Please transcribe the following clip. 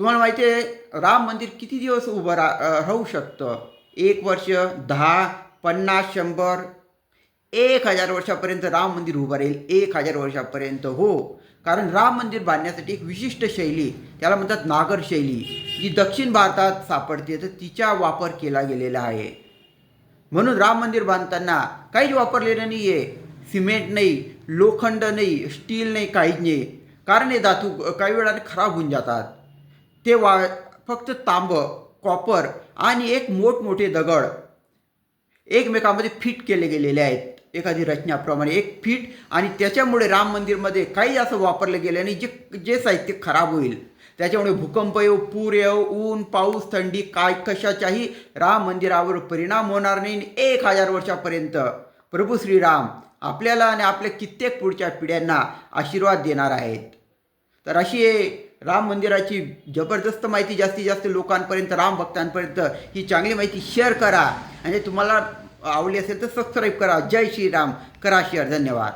तुम्हाला माहिती आहे राम मंदिर किती दिवस उभं रा राहू शकतं? एक वर्ष दहा पन्नास शंभर? एक हजार वर्षापर्यंत राम मंदिर उभं राहील एक हजार वर्षापर्यंत हो. कारण राम मंदिर बांधण्यासाठी एक विशिष्ट शैली त्याला म्हणतात नागर शैली जी दक्षिण भारतात सापडते तर तिचा वापर केला गेलेला आहे. म्हणून राम मंदिर बांधताना काहीच वापरलेलं नाही आहे सिमेंट नाही लोखंड नाही स्टील नाही काहीच नाही. कारण हे धातू काही वेळाने खराब होऊन जातात. ते वा फक्त तांब कॉपर आणि एक मोठमोठे दगड एकमेकांमध्ये फिट केले गेलेले आहेत. एखादी रचनाप्रमाणे एक फिट आणि त्याच्यामुळे राम मंदिरमध्ये काही असं वापरलं गेलं नाही जे जे साहित्य खराब होईल. त्याच्यामुळे भूकंप येऊ पूर येऊ ऊन पाऊस थंडी काय कशाच्याही राम मंदिरावर परिणाम होणार नाही. आणि एक हजार वर्षापर्यंत प्रभू श्रीराम आपल्याला आणि आपल्या कित्येक पुढच्या पिढ्यांना आशीर्वाद देणार आहेत. तर अशी राम मंदिराची जबरदस्त माहिती जास्तीत जास्त लोकांपर्यंत राम भक्तांपर्यंत ही चांगली माहिती शेअर करा. आणि तुम्हाला आवडली असेल तर सबस्क्राईब करा. जय श्रीराम. करा शेअर धन्यवाद.